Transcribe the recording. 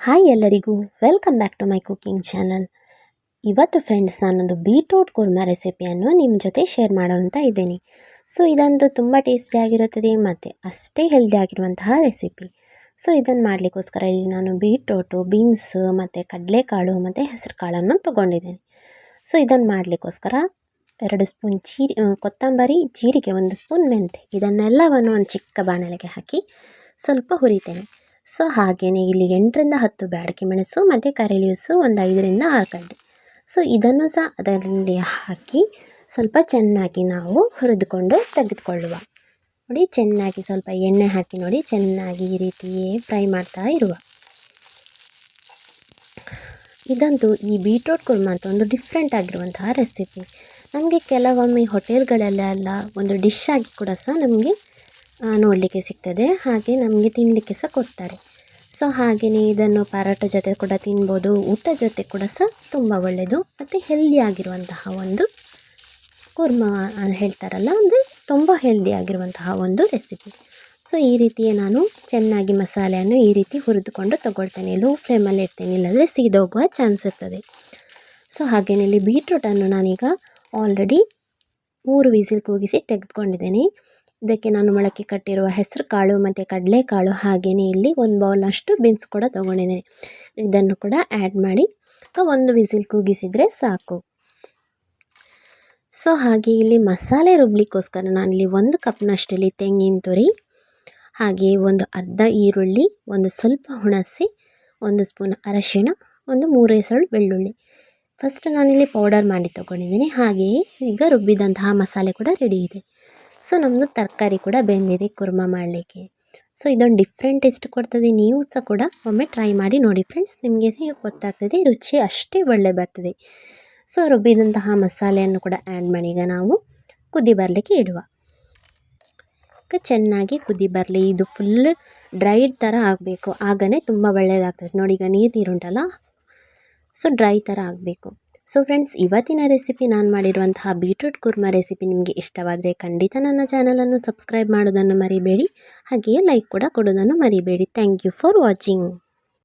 Hi ಎಲ್ಲರಿಗೂ welcome back to my cooking channel ಇವತ್ತು friends ನಾನೊಂದು ಬೀಟ್ರೂಟ್ ಕುರ್ಮಾ ರೆಸಿಪಿಯನ್ನು ನಿಮ್ಮ ಜೊತೆ ಶೇರ್ ಮಾಡೋಂತ ಇದ್ದೀನಿ. ಸೊ ಇದಂತೂ ತುಂಬ ಟೇಸ್ಟಿಯಾಗಿರುತ್ತದೆ ಮತ್ತು ಅಷ್ಟೇ ಹೆಲ್ದಿ ಆಗಿರುವಂತಹ ರೆಸಿಪಿ ಸೊ ಇದನ್ನು ಮಾಡಲಿಕ್ಕೋಸ್ಕರ ಇಲ್ಲಿ ನಾನು ಬೀಟ್ರೂಟು ಬೀನ್ಸ್ ಮತ್ತು ಕಡಲೆಕಾಳು ಮತ್ತು ಹೆಸರು ಕಾಳನ್ನು ತೊಗೊಂಡಿದ್ದೀನಿ. ಸೊ ಇದನ್ನು ಮಾಡಲಿಕ್ಕೋಸ್ಕರ ಎರಡು ಸ್ಪೂನ್ ಜೀರಿ ಕೊತ್ತಂಬರಿ, ಜೀರಿಗೆ ಒಂದು ಸ್ಪೂನ್ ಮೆಂತೆ ಇದನ್ನೆಲ್ಲವನ್ನು ಒಂದು ಚಿಕ್ಕ ಬಾಣಲೆಗೆ ಹಾಕಿ ಸ್ವಲ್ಪ ಹುರಿತೇನೆ. ಸೊ ಹಾಗೆಯೇ ಇಲ್ಲಿ ಎಂಟರಿಂದ ಹತ್ತು ಬ್ಯಾಡಿಕೆ ಮೆಣಸು, ಮತ್ತು ಕರಿ ಲೀವ್ಸು ಒಂದು ಐದರಿಂದ ಆರು ಗಂಟೆ ಸೊ ಇದನ್ನು ಸಹ ಅದರಲ್ಲಿ ಹಾಕಿ ಸ್ವಲ್ಪ ಚೆನ್ನಾಗಿ ನಾವು ಹುರಿದುಕೊಂಡು ತೆಗೆದುಕೊಳ್ಳುವ. ನೋಡಿ, ಚೆನ್ನಾಗಿ ಸ್ವಲ್ಪ ಎಣ್ಣೆ ಹಾಕಿ ನೋಡಿ, ಚೆನ್ನಾಗಿ ಈ ರೀತಿಯೇ ಫ್ರೈ ಮಾಡ್ತಾ ಇರುವ. ಇದಂತೂ ಈ ಬೀಟ್ರೋಟ್ ಕುರ್ಮ ಅಂತ ಒಂದು ಡಿಫ್ರೆಂಟ್ ಆಗಿರುವಂತಹ ರೆಸಿಪಿ ನಮಗೆ ಕೆಲವೊಮ್ಮೆ ಹೋಟೆಲ್ಗಳಲ್ಲೆಲ್ಲ ಒಂದು ಡಿಶ್ ಆಗಿ ಕೂಡ ಸಹ ನಮಗೆ ನೋಡಲಿಕ್ಕೆ ಸಿಗ್ತದೆ. ಹಾಗೆ ನಮಗೆ ತಿನ್ನಲಿಕ್ಕೆ ಸಹ ಕೊಡ್ತಾರೆ. ಸೊ ಹಾಗೆಯೇ ಇದನ್ನು ಪರೋಟ ಜೊತೆ ಕೂಡ ತಿನ್ಬೋದು, ಊಟ ಜೊತೆ ಕೂಡ ಸಹ ತುಂಬ ಒಳ್ಳೆಯದು ಮತ್ತು ಹೆಲ್ದಿ ಆಗಿರುವಂತಹ ಒಂದು ಕುರ್ಮಾ ಹೇಳ್ತಾರಲ್ಲ ಅಂದರೆ ತುಂಬ ಹೆಲ್ದಿ ಆಗಿರುವಂತಹ ಒಂದು ರೆಸಿಪಿ ಸೊ ಈ ರೀತಿಯೇ ನಾನು ಚೆನ್ನಾಗಿ ಮಸಾಲೆಯನ್ನು ಈ ರೀತಿ ಹುರಿದುಕೊಂಡು ತಗೊಳ್ತೇನೆ. ಲೋ ಫ್ಲೇಮಲ್ಲಿ ಇಡ್ತೇನೆ, ಇಲ್ಲದ್ರೆ ಸೀದೋಗುವ ಚಾನ್ಸ್ ಇರ್ತದೆ. ಸೊ ಹಾಗೆಯೇ ಇಲ್ಲಿ ಬೀಟ್ರೂಟನ್ನು ನಾನೀಗ ಆಲ್ರೆಡಿ ಮೂರು ವಿಸಿಲ್ ಕೂಗಿಸಿ ತೆಗೆದುಕೊಂಡಿದ್ದೇನೆ. ಇದಕ್ಕೆ ನಾನು ಮೊಳಕೆ ಕಟ್ಟಿರುವ ಹೆಸರು ಕಾಳು ಮತ್ತು ಕಡಲೆಕಾಳು ಹಾಗೆಯೇ ಇಲ್ಲಿ ಒಂದು ಬೌಲಷ್ಟು ಬೀನ್ಸ್ ಕೂಡ ತೊಗೊಂಡಿದ್ದೀನಿ. ಇದನ್ನು ಕೂಡ ಆ್ಯಡ್ ಮಾಡಿ ಒಂದು ವಿಸಿಲ್ ಕೂಗಿಸಿದರೆ ಸಾಕು. ಸೊ ಹಾಗೆ ಇಲ್ಲಿ ಮಸಾಲೆ ರುಬ್ಲಿಕ್ಕೋಸ್ಕರ ನಾನಿಲ್ಲಿ ಒಂದು ಕಪ್ನಷ್ಟಲ್ಲಿ ತೆಂಗಿನ ತುರಿ, ಹಾಗೆ ಒಂದು ಅರ್ಧ ಈರುಳ್ಳಿ, ಒಂದು ಸ್ವಲ್ಪ ಹುಣಸೆ, ಒಂದು ಸ್ಪೂನ್ ಅರಶಿಣ, ಒಂದು ಮೂರೇ ಸಳು ಬೆಳ್ಳುಳ್ಳಿ. ಫಸ್ಟ್ ನಾನಿಲ್ಲಿ ಪೌಡರ್ ಮಾಡಿ ತೊಗೊಂಡಿದ್ದೀನಿ. ಹಾಗೆಯೇ ಈಗ ರುಬ್ಬಿದಂತಹ ಮಸಾಲೆ ಕೂಡ ರೆಡಿ ಇದೆ. ಸೊ ನಮ್ಮದು ತರಕಾರಿ ಕೂಡ ಬೆಂದಿದೆ ಕುರ್ಮ ಮಾಡಲಿಕ್ಕೆ. ಸೊ ಇದೊಂದು ಡಿಫ್ರೆಂಟ್ ಟೇಸ್ಟ್ ಕೊಡ್ತದೆ. ನೀವು ಸಹ ಕೂಡ ಒಮ್ಮೆ ಟ್ರೈ ಮಾಡಿ ನೋಡಿ ಫ್ರೆಂಡ್ಸ್ ನಿಮಗೆ ಗೊತ್ತಾಗ್ತದೆ, ರುಚಿ ಅಷ್ಟೇ ಒಳ್ಳೆ ಬರ್ತದೆ. ಸೊ ರುಬ್ಬಿದಂತಹ ಮಸಾಲೆಯನ್ನು ಕೂಡ ಆ್ಯಡ್ ಮಾಡಿ. ಈಗ ನಾವು ಕುದಿ ಬರಲಿಕ್ಕೆ ಇಡುವ. ಚೆನ್ನಾಗಿ ಕುದಿ ಬರಲಿ. ಇದು ಫುಲ್ ಡ್ರೈಡ್ ಥರ ಆಗಬೇಕು. ಆಗನೇ ತುಂಬ ಒಳ್ಳೆಯದಾಗ್ತದೆ ನೋಡಿ, ಈಗ ನೀರು ನೀರುಂಟಲ್ಲ? ಸೊ ಡ್ರೈ ಥರ ಆಗಬೇಕು. ಸೊ ಫ್ರೆಂಡ್ಸ್ ಇವತ್ತಿನ ರೆಸಿಪಿ ನಾನು ಮಾಡಿರುವಂತಹ ಬೀಟ್ರೂಟ್ ಕುರ್ಮಾ ರೆಸಿಪಿ ನಿಮಗೆ ಇಷ್ಟವಾದರೆ ಖಂಡಿತ ನನ್ನ ಚಾನಲನ್ನು ಸಬ್ಸ್ಕ್ರೈಬ್ ಮಾಡೋದನ್ನು ಮರಿಬೇಡಿ. ಹಾಗೆಯೇ ಲೈಕ್ ಕೂಡ ಕೊಡೋದನ್ನು ಮರಿಬೇಡಿ. Thank you for watching